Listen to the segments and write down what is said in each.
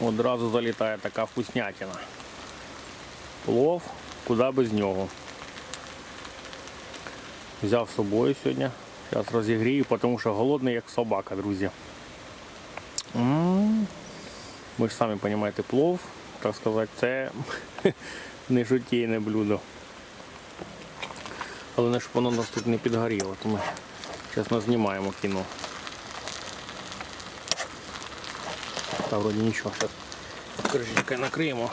Одразу залітає така вкуснятина. Плов, куди без нього. Взяв з собою сьогодні. Зараз розігрію, тому що голодний як собака, друзі. М. Ви ж самі розумієте, плов, так сказати, це не життєйне блюдо. Але не щоб воно нас тут не підгоріло, то ми знімаємо кіно. Та вроді нічого, зараз кришечкою накриємо.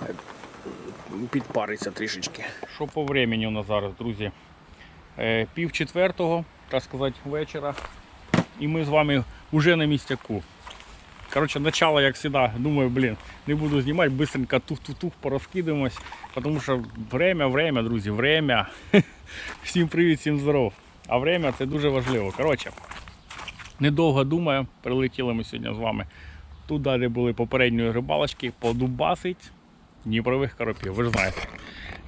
Хай Підпариться трішечки. Що по времени у нас зараз, друзі? Е, пів четвертого, так сказати, вечора. І ми з вами вже на містяку. Коротше, начало, як завжди, думаю, блін, не буду знімати, быстренько тух-тух-тух порозкидаємось, тому що время, время, друзі, время. Всім привіт, всім здоров. А время це дуже важливо. Коротше, недовго думаю, прилетіли ми сьогодні з вами туди, де були попередньої рибалочки, подубасить Дніпрових коропів. Ви ж знаєте,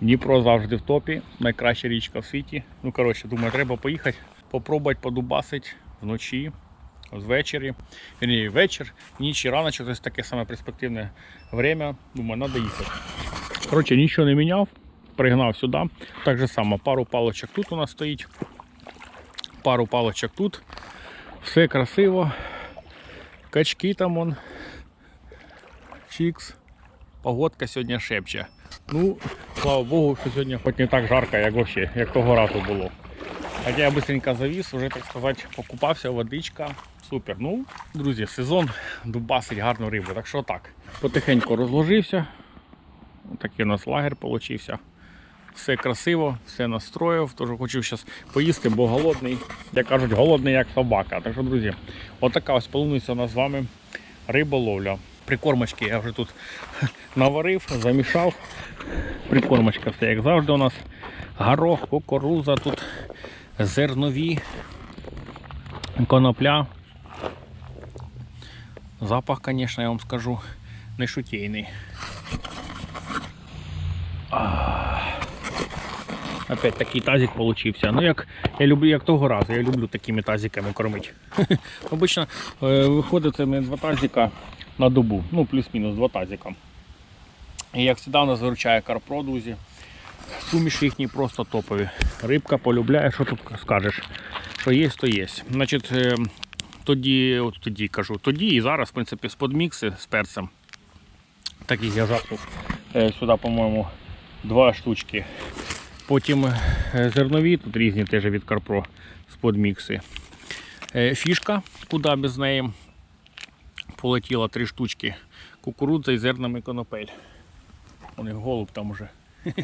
Дніпро завжди в топі, найкраща річка в світі. Ну, коротше, думаю, треба поїхати, попробувати подубасить вночі, ввечері. Вірні, вечір, ніч і раночок, це таке саме перспективне время. Думаю, треба їхати. Коротше, нічого не міняв, пригнав сюди. Так же само, пару палочок тут у нас стоїть, пару палочок тут. Все красиво. Качки там он. Чікс. Погодка сьогодні шепче. Ну, слава Богу, що сьогодні хоч не так жарко, як вообще, як того разу було. Хоча я быстренько завіз, вже так сказати, покупався, водичка. Супер. Ну, друзі, сезон дубасить гарну рибу. Так що так. Потихеньку розложився. Такий у нас лагер получився. Все красиво, все настроїв. Тож хочу зараз поїсти, бо голодний, як кажуть, голодний як собака. Так що, друзі, отака ось полуниться у нас з вами риболовля. Прикормочки я вже тут наварив, замішав. Прикормочка все як завжди у нас. Горох, кукуруза, тут зернові, конопля. Запах, звісно, я вам скажу, не шутейний. Опять такий тазик получився. Ну як я люблю як того разу, я люблю такими тазиками кормити. Обично е, виходить у два тазика на добу, ну плюс-мінус два тазика. І як завжди у нас виручає Карпро, друзі. Суміші їхні просто топові. Рибка полюбляє, що тут скажеш. Що є, то є. Значить, е, тоді, от тоді кажу, тоді і зараз, в принципі, з подмікси з перцем. Таких я жахнув е, сюди, по-моєму, два штучки. Потім е, зернові, тут різні теж від Карпро з подмікси. Е, Фішка, куди без неї. Полетіло три штучки. Кукурудза і зернами конопель. У них голуб там уже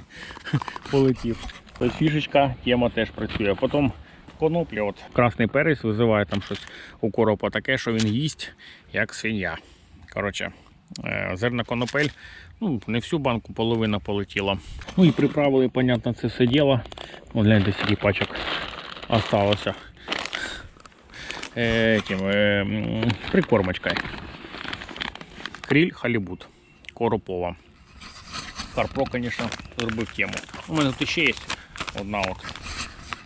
полетів. Тобто фішечка, тема теж працює. Потім конопля, от красний перець визиває там щось у коропа таке, що він їсть, як свиня. Коротше, е, зерна конопель, ну, не всю банку, половина полетіла. Ну і приправили, понятно, це все діло. О, гляньте, скільки пачок осталося. Е, Этим, е, м, прикормочкою. Кріль халібут. Коропова. Карпро, звісно, зробив тему. У мене тут ще є одна от.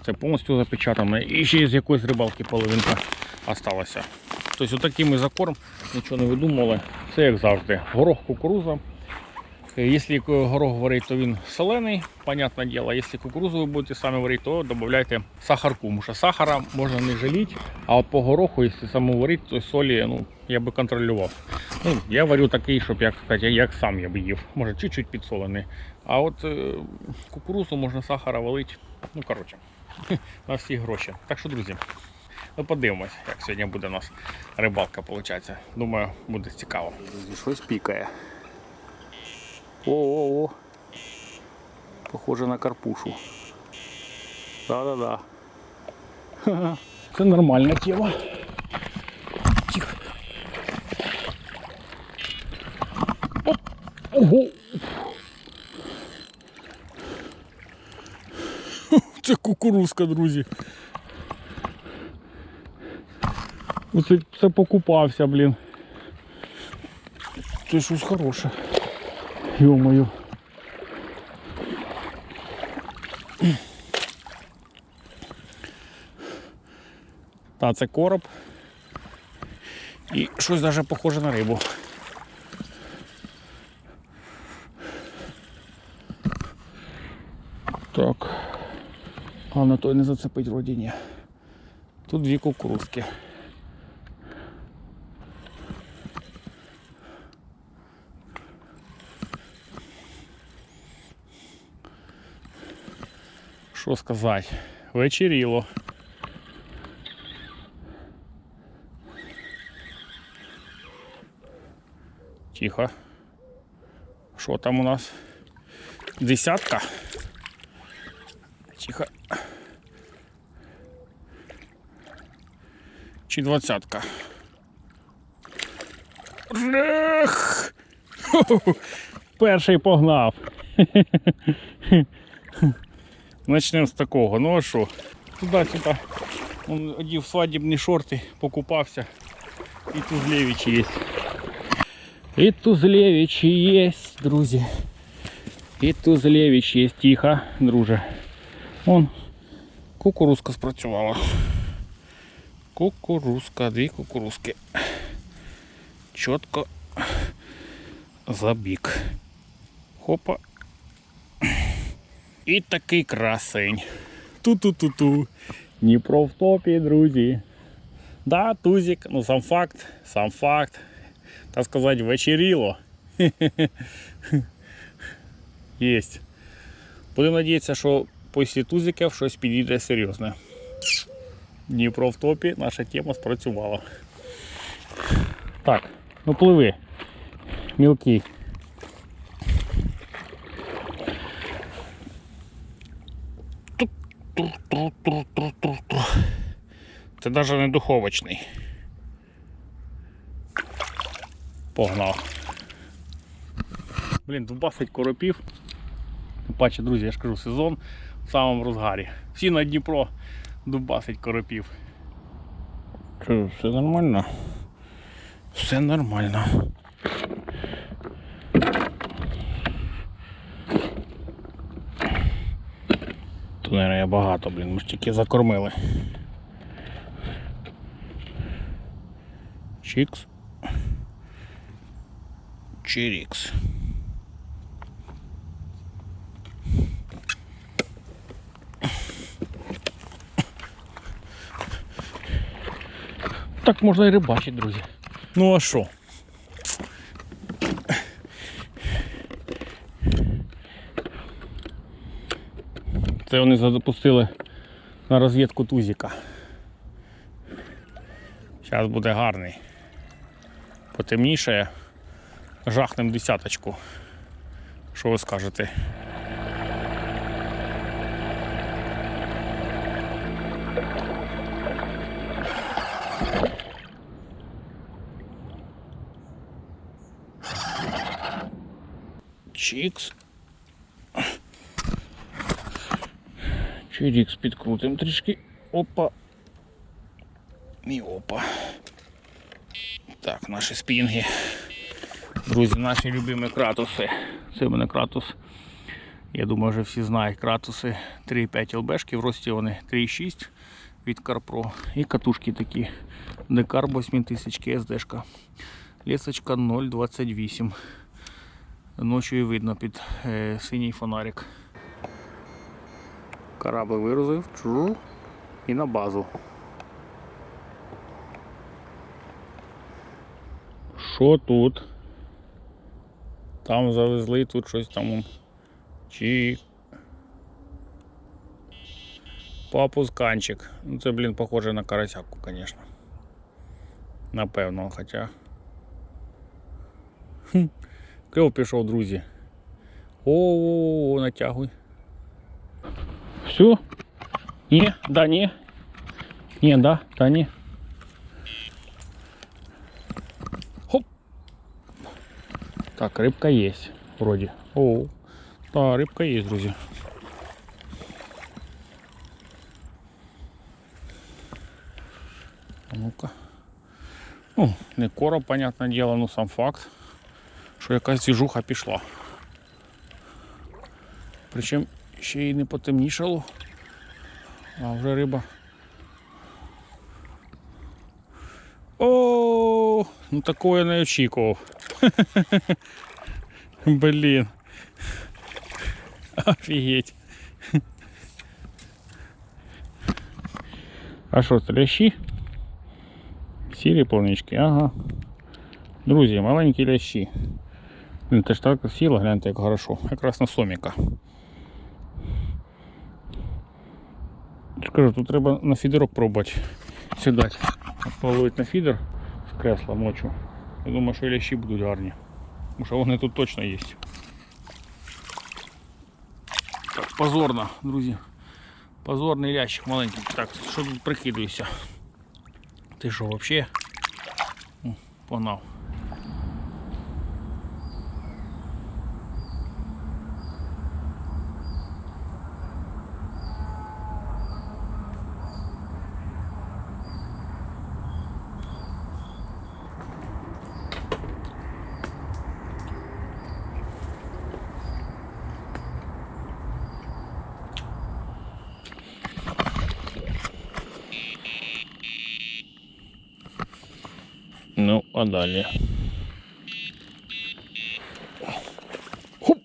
Це повністю запечатана. І ще з якоїсь рибалки половинка осталася. Тобто отакий ми закорм, нічого не видумували. Це як завжди. Горох кукуруза. Е, Якщо горох варить, то він солений, понятне діло. Якщо кукурузу ви будете самі варити, то додавайте сахарку. Тому що сахара можна не жаліти, а от по гороху, якщо саму варити, то солі ну, я би контролював. Ну, я варю такий, щоб як, сказати, як сам я б їв. Може чуть-чуть підсолений. А от е, кукурузу можна сахара валити. Ну, коротше, на всі гроші. Так що, друзі, ну подивимось, як сьогодні буде у нас рибалка, виходить. Думаю, буде цікаво. Друзі, щось пікає. О-о-о. Похоже на карпушу. Да-да-да. Це нормальна тема. Тихо. Ого. Це кукурузка, друзі. Оце це покупався, блін. Це щось хороше. Ё-моё. Та це короб. І щось навіть похоже на рибу. Так. А на той не зацепить вроді ні. Тут дві кукурузки. Що сказати? Вечеріло. Тихо. Що там у нас? Десятка? Тихо. Чи двадцятка? Перший погнав. Начнемо з такого. Ну а що? Туди-сюди. Он одів свадібні шорти, покупався. І Тузлевич є. І Тузлевич є, друзі. І Тузлевич є. Тихо, друже. Вон, кукурузка спрацювала. Кукурузка, дві кукурузки. Чітко забік. Хопа. І такий красень. Ту-ту-ту-ту. Дніпро в топі, друзі. Да, тузик, ну сам факт, сам факт. Так сказати, вечеріло. Єсть. Будемо надіятися, що після тузиків щось підійде серйозне. Дніпро в топі, наша тема спрацювала. Так, ну пливи. Мілкий. Це навіть не духовочний. Погнав. Блін, дубасить коропів. Тим паче, друзі, я ж кажу, сезон в самому розгарі. Всі на Дніпро дубасить коропів. Все нормально? Все нормально. Тут, наверное, я багато, блін, ми ж тільки закормили. Чікс. Чирікс. Так можна і рибачити, друзі. Ну а що? Це вони запустили на розвідку тузика. Зараз буде гарний. Потемніше. Жахнем десяточку. Що ви скажете? Чікс. Чирікс підкрутим трішки. Опа. І опа. Так, наші спінги. Друзі, наші любимі кратуси. Це в мене кратус. Я думаю, вже всі знають кратуси 3,5 ЛБшки, в рості вони 3,6 від Карпро. І катушки такі. Декарб 8000 СДшка. Лесочка 0,28. Ночою видно під е, синій фонарик. Корабль вирузив чу, і на базу. Що тут? Там завезли, тут щось там. Чи. Попусканчик. Ну це, блін, похоже на карасяку, звісно. Напевно, хоча. Хм. Кльов пішов, друзі. О, натягуй. Все? Ні, да, ні. Ні, да, да, ні. Хоп. Так, рибка є, вроді. О, да, рибка є, друзі. А ну-ка. Ну, не короб, понятне діло, ну сам факт, що якась двіжуха пішла. Причому ще й не потемнішало, а вже риба. О, Ну такого я не очікував. Блін. Офігеть. А що лящі? Сірі плавнички, ага. Друзі, маленькі лящі. Блін, Це ж так сіло, гляньте, як хорошо. Якраз на соміка. Я кажу, тут треба на фідерок пробувати сідати. Половить на фідер з кресла ночі. Я думаю, що лящі будуть гарні. Тому що вони тут точно є. Так, позорно, друзі. Позорний лящик маленький. Так, що тут прикидуєшся? Ти що, взагалі? Погнав. Ну, а далі. Хоп.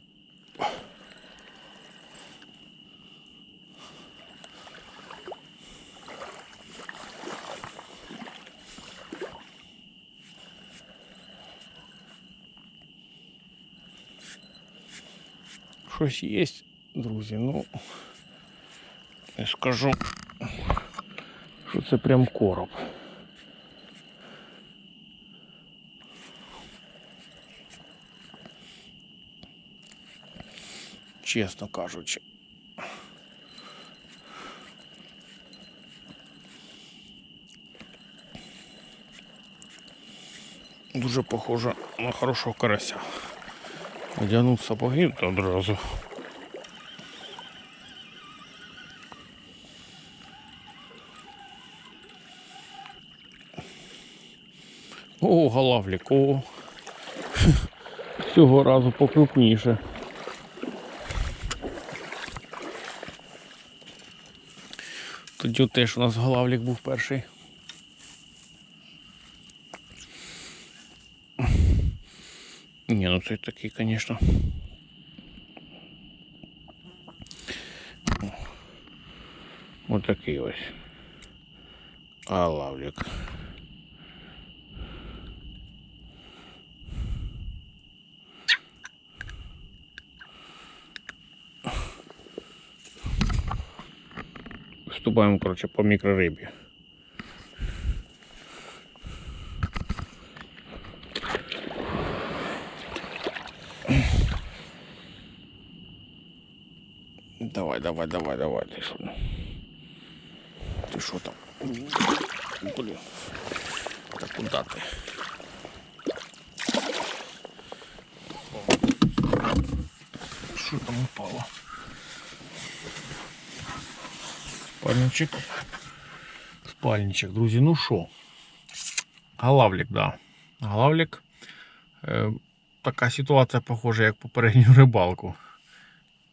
Щось є, друзі, ну не скажу, що це прям короб. Чесно кажучи. Дуже похоже на хорошого карася. Одягнув сапоги одразу. О, галавлік, о. Цього разу покрупніше. Тоді теж у нас главлік був перший. Ні, ну це такий, звісно. Ось такий ось. А лавлік. Вступаємо, коротше, по мікрорибі. Давай, давай, давай, давай, ти що? Ти що там? Блін. Та куди ти? Що там упало? Спальничок. Спальничок, друзі, ну що? Галавлік, да. Галавлік. Е, така ситуація похожа, як попередню рибалку.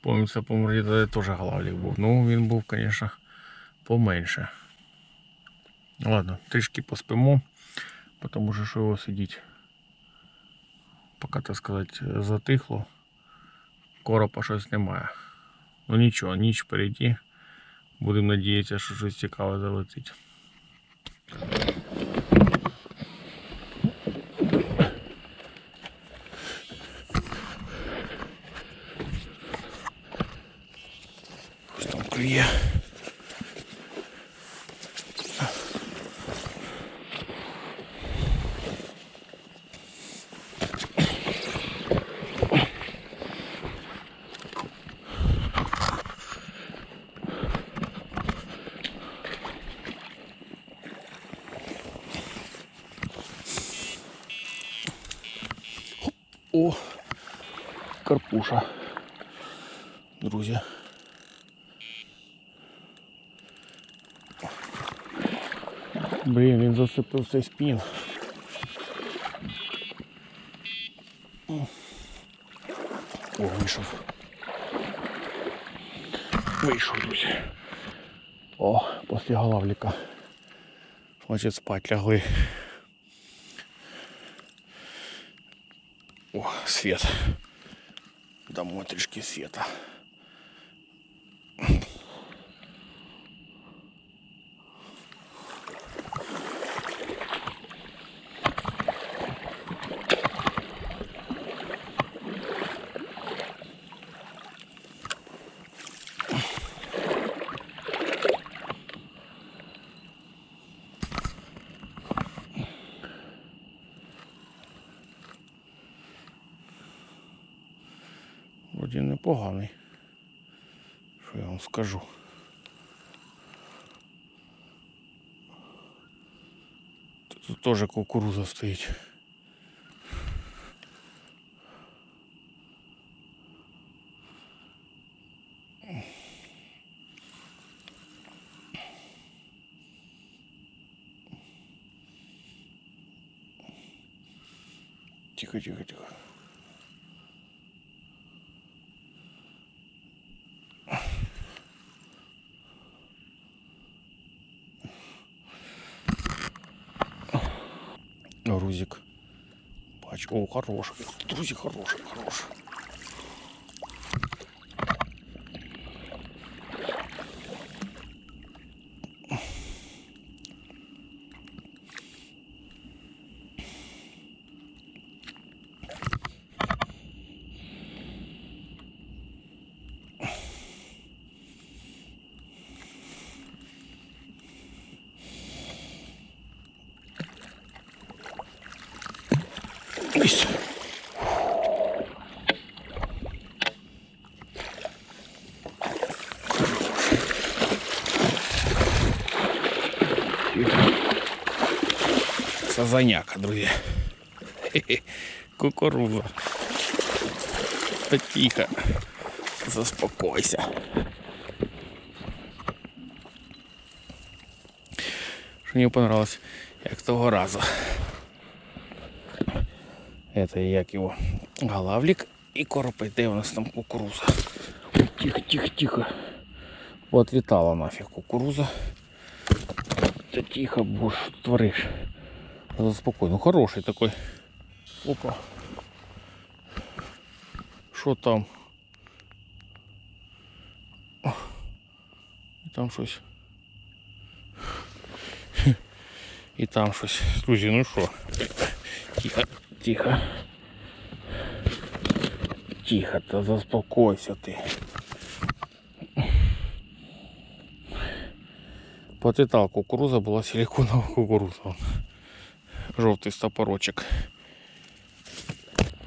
Помнится, по морді теж галавлік був. Ну, він був, звісно, поменше. Ладно, трішки поспимо, тому що що його сидіть. Поки, так сказати, затихло. Коропа щось немає. Ну нічого, ніч впереді. Будемо надіятися, що щось цікаве залетить. він засипив цей спін. О, вийшов. Вийшов, друзі. О, після головліка. Значить, спать лягли. О, світ. Дамо трішки світа. Тут теж кукуруза стоїть. Тихо, тихо, тихо. О, хороший. Друзі, хороший, хороший. Ось. Сазаняка, друзі. Хе-хе. Кукуруза. Та тихо. Заспокойся. Що мені понравилось, як того разу. Это як його галавлік і коропець. Де у нас там кукуруза? Тихо, тихо, тихо. Отлітала нафіг кукуруза. Та тихо, бо що ти твориш. Заспокой. Ну хороший такой. Опа. Що там? І там щось. І там щось. Друзі, ну що? Тихо, тихо. Тихо, та заспокойся ти. Потитал кукуруза була силиконова кукуруза. Жовтий стопорочок.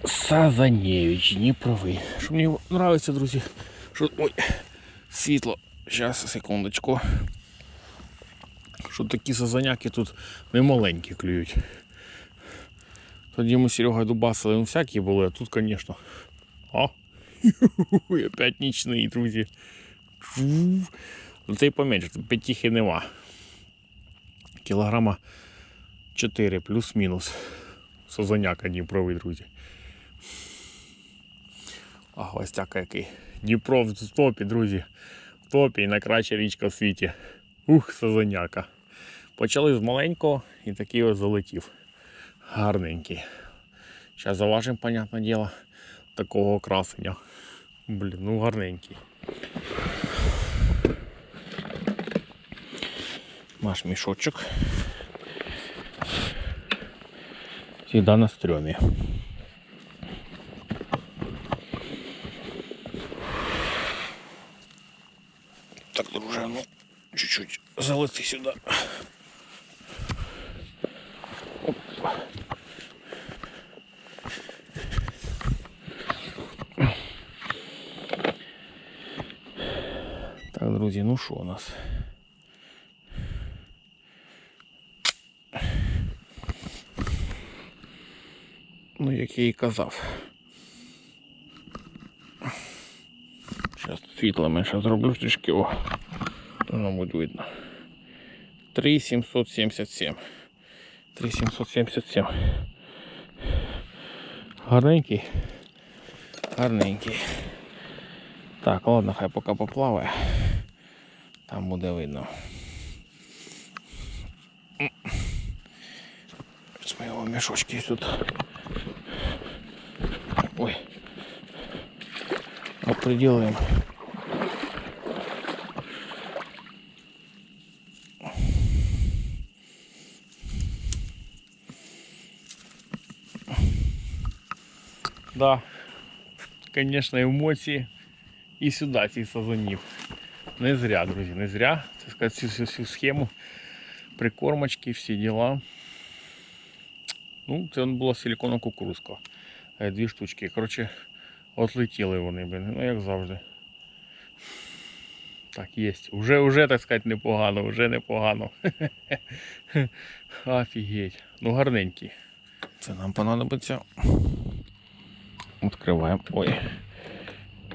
Сазанєвич, Дніпровий. Що мені подобається, друзі, що... Ой, світло. Зараз, секундочку. Що такі сазаняки тут не маленькі клюють. Тоді ми з Серегою дубасили, ну всякі були, а тут, звісно. О! І опять нічний, друзі. Ну цей поменше, тут п'ятіхи нема. Кілограма 4 плюс-мінус. Сазаняка Дніпровий, друзі. А гостяка який. Дніпро в топі, друзі. В топі і найкраща річка в світі. Ух, сазаняка. Почали з маленького і такий ось залетів. Гарненький. Зараз заважимо, понятне діло, такого красення. Блін, ну гарненький. Наш мішочок. Всегда на стрьомі. Так, друже, ну, чуть-чуть залети сюди. Опа. Так, друзі, ну що у нас? Ну, як я і казав. Зараз світло менше зроблю трішки, о, нам буде видно. 3777. 3777. Гарненький. Гарненький. Так, ладно, хай поки поплаває. Там буде видно. Ось ми його мішочки тут. Определим. Да, конечно, емоції і сюди цих сазанів. Не зря, друзі, не зря. Це сказати, цю, всю- всю схему прикормочки, всі діла. Ну, це була силіконова кукурузка. Е, Дві штучки. Коротше, Отлетіли вони, блін. Ну, як завжди. Так, є. Уже, уже, так сказати, непогано, вже непогано. Офігеть. Ну, гарненький. Це нам понадобиться. Відкриваємо. Ой.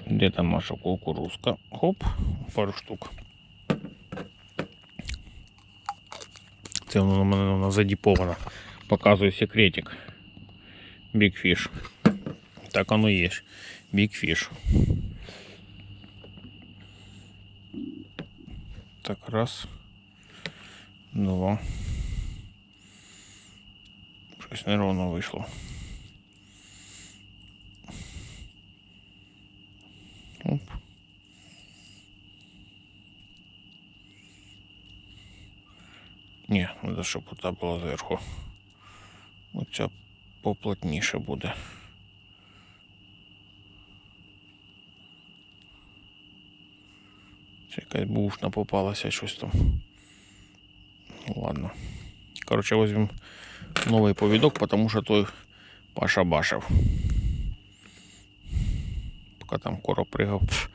Де там наша кукурузка? Хоп, пару штук. Це воно у мене вона задіпована. Показую секретик. Fish. Так оно є. Big Fish. Так, раз. Два. Щось неровно вийшло. Оп. Ні, треба, щоб ота була зверху. Оця поплотніше буде. Це якась бушна попалася щось там. Ну, ладно. Короче, возьмем новий повідок, тому що той Паша башив. Поки там короб пригав.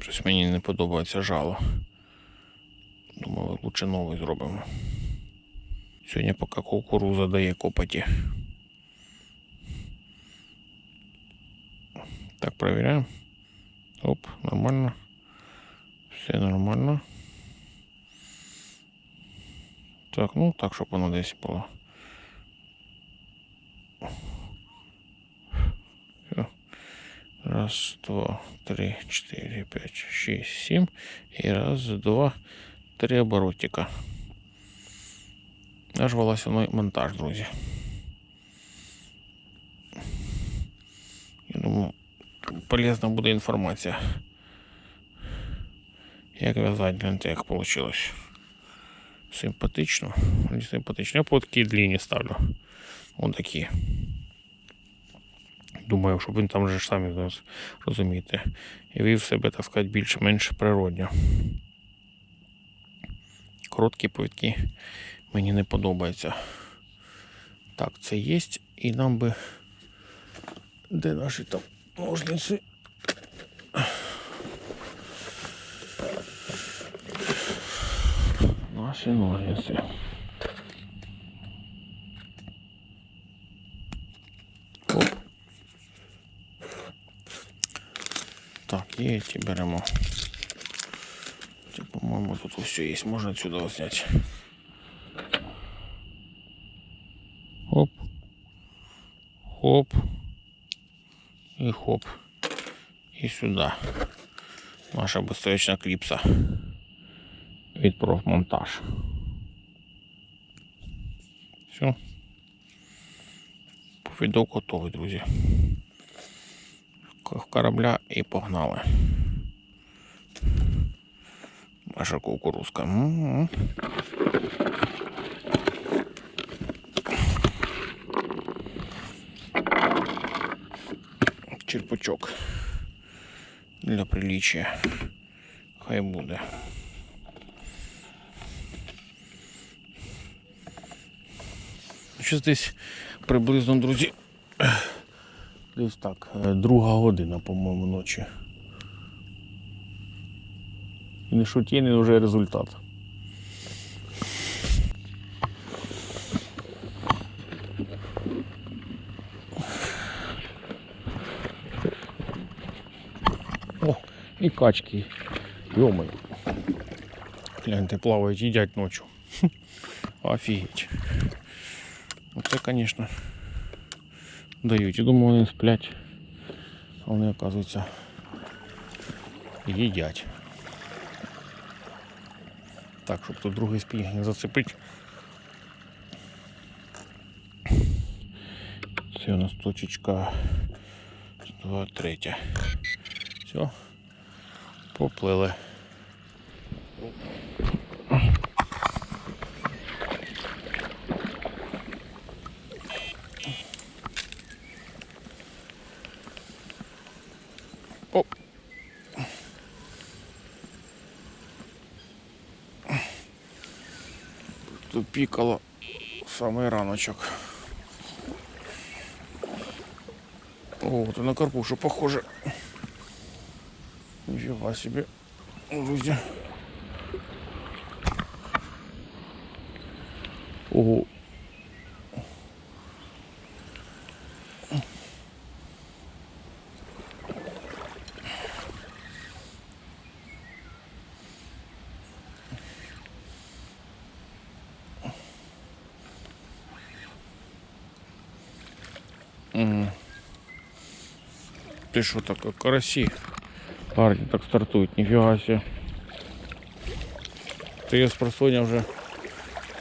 Щось мені не подобається жало. Думаю, лучше новий зробимо. Сьогодні поки кукуруза дає копоті. Так, проверяем. Оп, нормально. Все нормально. Так, ну так, щоб воно десь було. Раз, два, три, четыре, пять, шесть, семь. И раз, два, три оборотика. Наш волосяной монтаж, друзі. Я думаю, полезна буде інформація. Як в'язати, гляньте, як вийшло. Симпатично. Не симпатично. Я по такій длині ставлю. Ось такі. Думаю, щоб він там же ж самі розумієте. І вів себе, так сказати, більш-менш природньо. Короткі повідки мені не подобаються. Так, це є. І нам би. Де наші там ножниці? Наші ножниці. Так, є ці беремо. Це, по-моєму, тут все є. Можна отсюда зняти. Хоп. Хоп. И хоп. И сюда. Наша безстречна кліпса. Від профмонтаж. Все. Повідок готовий, друзі. Корабля і погнали. Наша кукурузка. М-м. черпачок для приличия. Хай буде. Щось десь приблизно, друзі. Десь так, е, друга година, по-моєму, ночі. І не шутєний вже результат. качки. Йомай. Гляньте, плавають, їдять ночі. Офігеть. Оце, звісно, дають. Я думаю, вони сплять. А вони, оказується, їдять. Так, щоб тут другий спінг не зацепити. Це у нас точечка. Два, третя. Все. Поплили. Оп. Тут пікало самий раночок. О, это на карпушу похоже. Нашла себе оружие. Ого. Ты что такой карасей? Парни так стартуют, нифига себе. Ты я с просонья уже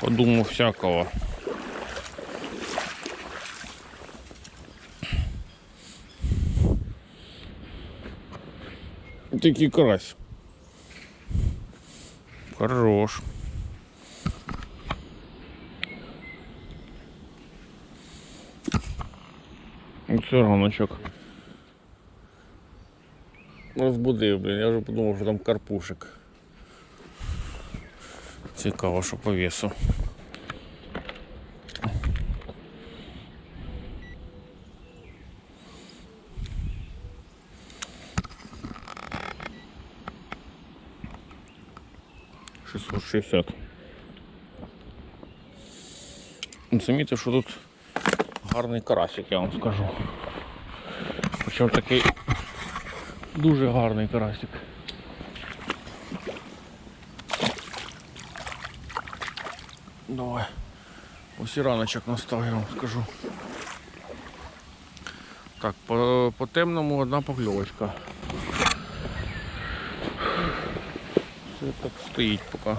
подумал всякого. Такий карась. Хорош. Це раночок. Розбудив, блін, я вже подумав, що там карпушик. Цікаво, що по весу. Шістсот шістдесят. Замітьте, що тут гарний карасик, я вам скажу. Причому такий дуже гарний карасик. Давай. Ось і раночок настав, я вам скажу. Так, по, по темному одна покльовочка. Все так стоїть поки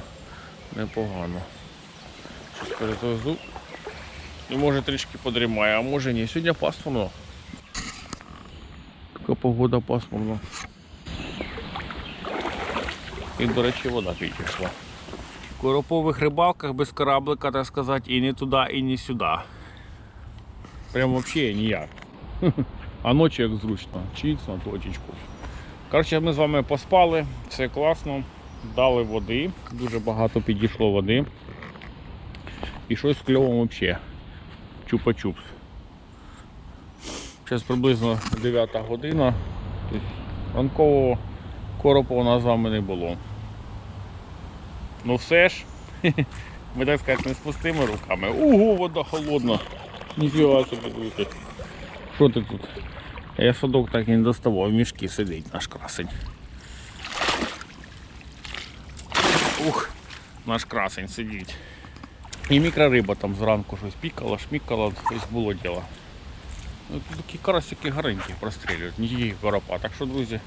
непогано. Щось перезавезу. І може трішки подрімає, а може ні. Сьогодні пасмурно. Погода пасмурна. І, до речі, вода підійшла. В коропових рибалках без кораблика, так сказати, і не туди, і не сюди. Прям взагалі ніяк. А ночі як зручно. Чікс на точечку. Коротше, ми з вами поспали, все класно, дали води, дуже багато підійшло води. І щось кльово взагалі. Чупа-чупс. Зараз приблизно 9 година. Ранкового коропа у нас з вами не було. Ну все ж, ми так сказати не з руками. Ого, вода холодна. Ніфіга собі дивіться. Що ти тут? Я садок так і не доставав, в мішки сидить наш красень. Ух, наш красень сидить. І мікрориба там зранку щось пікала, шмікала, тобто було діло. Тут такі карасики гарненькі прострілюють, ніяких коропа. Так що, друзі,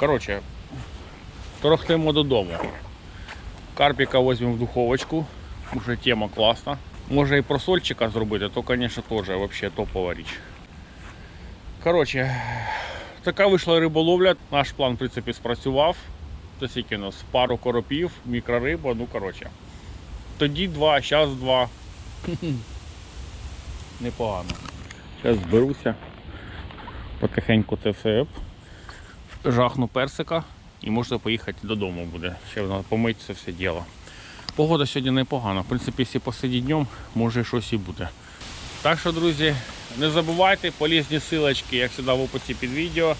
коротше, торохтимо додому. Карпіка візьмемо в духовочку, вже тема класна. Може і просольчика зробити, то, звісно, теж взагалі топова річ. Коротше, така вийшла риболовля. Наш план, в принципі, спрацював. Це скільки у нас пару коропів, мікрориба, ну коротше. Тоді два, зараз два. Непогано. Зараз зберуся. Потихеньку це все жахну персика і можна поїхати додому буде. Ще треба помити це все діло. Погода сьогодні непогана. В принципі, якщо посидіти днем, може щось і буде. Так що, друзі, не забувайте, полізні силочки, як завжди в описі під відео.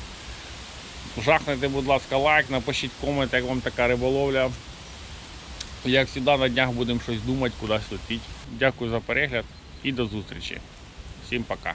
Жахнете, будь ласка, лайк, напишіть комент, як вам така риболовля. Як завжди, на днях будемо щось думати, кудись летіти. Дякую за перегляд і до зустрічі. Всім пока.